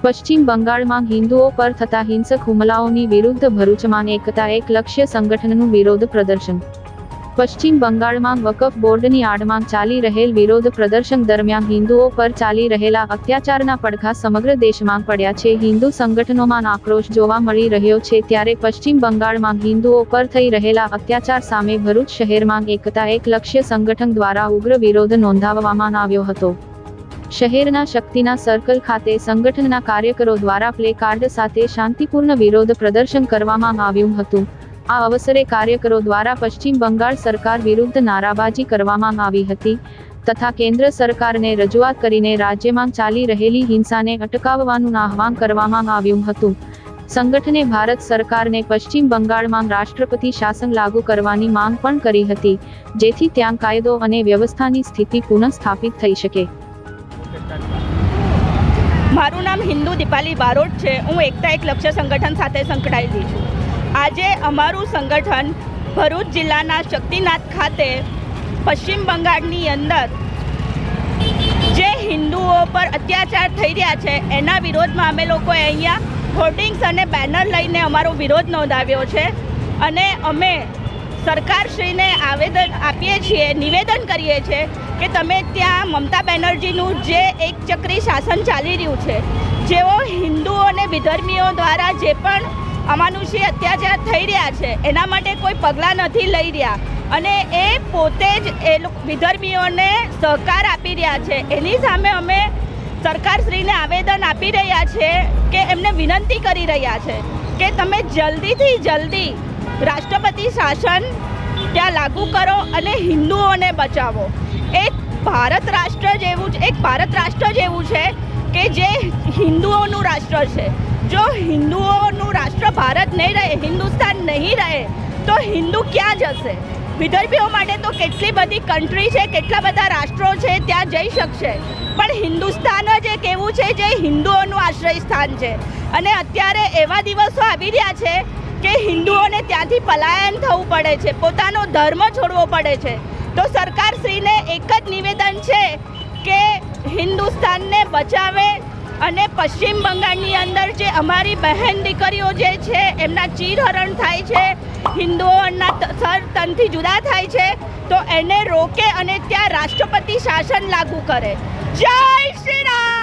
પશ્ચિમ બંગાળમાં હિન્દુઓ પર થતા હિંસક હુમલાઓની વિરુદ્ધ ભરૂચમાં એકતા એક લક્ષ્ય સંગઠનનું વિરોધ પ્રદર્શન. પશ્ચિમ બંગાળમાં વકફ બોર્ડની આડમાં ચાલી રહેલ વિરોધ પ્રદર્શન દરમિયાન હિન્દુઓ પર ચાલી રહેલા અત્યાચારના પડઘા સમગ્ર દેશમાં પડ્યા છે. હિન્દુ સંગઠનોમાં આક્રોશ જોવા મળી રહ્યો છે ત્યારે પશ્ચિમ બંગાળમાં હિન્દુઓ પર થઈ રહેલા અત્યાચાર સામે ભરૂચ શહેરમાં એકતા એક લક્ષ્ય સંગઠન દ્વારા ઉગ્ર વિરોધ નોંધાવવામાં આવ્યો હતો. શહેરના શક્તિના સર્કલ ખાતે સંગઠનના કાર્યકરો દ્વારા પ્લે કાર્ડ સાથે શાંતિપૂર્ણ વિરોધ પ્રદર્શન કરવામાં આવ્યું હતું. આ અવસરે કાર્યકરો દ્વારા પશ્ચિમ બંગાળ સરકાર વિરુદ્ધ નારાબાજી કરવામાં આવી હતી તથા કેન્દ્ર સરકારને રજૂઆત કરીને રાજ્યમાં ચાલી રહેલી હિંસાને અટકાવવાનું આહવાન કરવામાં આવ્યું હતું. સંગઠને ભારત સરકારને પશ્ચિમ બંગાળમાં રાષ્ટ્રપતિ શાસન લાગુ કરવાની માંગ પણ કરી હતી, જેથી ત્યાં કાયદો અને વ્યવસ્થાની સ્થિતિ પુનઃસ્થાપિત થઈ શકે. મારું નામ હિન્દુ દીપાલી બારોટ છે. હું એકતા એક લક્ષ્ય સંગઠન સાથે સંકળાયેલી છું. આજે અમારું સંગઠન ભરૂચ જિલ્લાના શક્તિનાથ ખાતે પશ્ચિમ બંગાળની અંદર જે હિન્દુઓ પર અત્યાચાર થઈ રહ્યા છે, એના વિરોધમાં અમે લોકોએ અહીંયા હોર્ડિંગ્સ અને બેનર લઈને અમારો વિરોધ નોંધાવ્યો છે. અને અમે સરકારશ્રીને આવેદન આપીએ છીએ, નિવેદન કરીએ છીએ કે તમે ત્યાં મમતા બેનર્જીનું જે એક ચક્રી શાસન ચાલી રહ્યું છે, જેઓ હિન્દુઓ અને વિધર્મીઓ દ્વારા જે પણ અમાનુષી અત્યાચાર થઈ રહ્યા છે, એના માટે કોઈ પગલાં નથી લઈ રહ્યા. અને એ પોતે જ એ વિધર્મીઓને સહકાર આપી રહ્યા છે. એની સામે અમે સરકારશ્રીને આવેદન આપી રહ્યા છે કે એમને વિનંતી કરી રહ્યા છે કે તમે જલ્દીથી જલ્દી રાષ્ટ્રપતિ શાસન ત્યાં લાગુ કરો અને હિન્દુઓને બચાવો. એક ભારત રાષ્ટ્ર જેવું જ એક ભારત રાષ્ટ્ર જેવું છે કે જે હિન્દુઓનું રાષ્ટ્ર છે. જો હિન્દુઓનું રાષ્ટ્ર ભારત નહીં રહે, હિન્દુસ્તાન નહીં રહે, તો હિન્દુ ક્યાં જશે? વિદર્ભીઓ માટે તો કેટલી બધી કન્ટ્રી છે, કેટલા બધા રાષ્ટ્રો છે, ત્યાં જઈ શકશે. પણ હિન્દુસ્તાન જ એક એવું છે જે હિન્દુઓનું આશ્રય સ્થાન છે. અને અત્યારે એવા દિવસો આવી રહ્યા છે કે હિન્દુઓને ત્યાંથી પલાયન થવું પડે છે, પોતાનો ધર્મ છોડવો પડે છે. તો સરકારશ્રીને એક જ નિવેદન છે કે હિન્દુસ્તાનને બચાવે અને પશ્ચિમ બંગાળની અંદર જે અમારી બહેન દીકરીઓ જે છે, એમના ચીરહરણ થાય છે, હિન્દુઓના સર તનથી જુદા થાય છે, તો એને રોકે અને ત્યાં રાષ્ટ્રપતિ શાસન લાગુ કરે. જય શ્રી રામ!